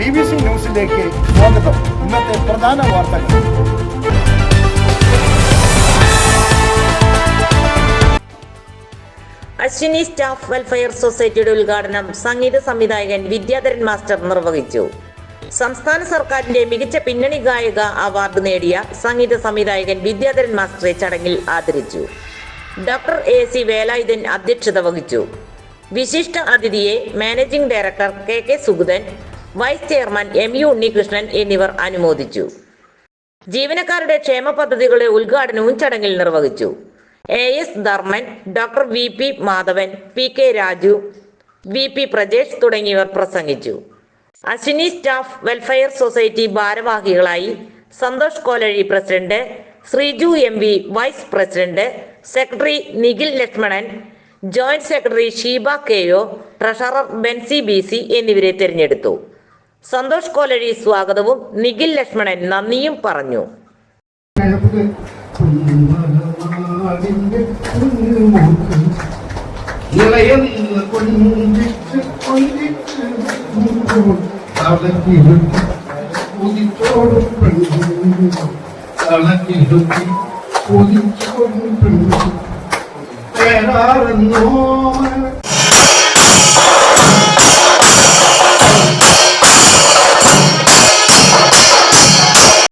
B B C ന്യൂസിലേക്ക് സ്വാഗതം. ഇന്നത്തെ പ്രധാന വാർത്തകൾ. അശ്വിനി സ്റ്റാഫ് വെൽഫെയർ സൊസൈറ്റിയുടെ ഉദ്ഘാടനം സംഗീത സംവിധായകൻ വിദ്യാധരൻ മാസ്റ്റർ നിർവഹിച്ചു. സംസ്ഥാന സർക്കാരിന്റെ മികച്ച പിന്നണി ഗായക അവാർഡ് നേടിയ സംഗീത സംവിധായകൻ വിദ്യാധരൻ മാസ്റ്ററെ ചടങ്ങിൽ ആദരിച്ചു. ഡോക്ടർ എ സി വേലായുധൻ അധ്യക്ഷത വഹിച്ചു. വിശിഷ്ട അതിഥിയെ managing director K K Sugathan vice chairman M U Unnikrishnan എന്നിവർ അനുമോദിച്ചു. ജീവനക്കാരുടെ ക്ഷേമ പദ്ധതികളുടെ ഉദ്ഘാടനവും ചടങ്ങിൽ നിർവഹിച്ചു. A S Dharman doctor V P Madhavan P K Raju V P Prajesh തുടങ്ങിയവർ പ്രസംഗിച്ചു. അശ്വിനി സ്റ്റാഫ് വെൽഫെയർ സൊസൈറ്റി ഭാരവാഹികളായി Santhosh Kolazhi president Sreeju M V vice president secretary Nikhil Lakshmanan joint secretary Sheeba K O treasurer Benzy B C എന്നിവരെ തിരഞ്ഞെടുത്തു. സന്തോഷ് കോലഴി സ്വാഗതവും നിഖിൽ ലക്ഷ്മണൻ നന്ദിയും പറഞ്ഞു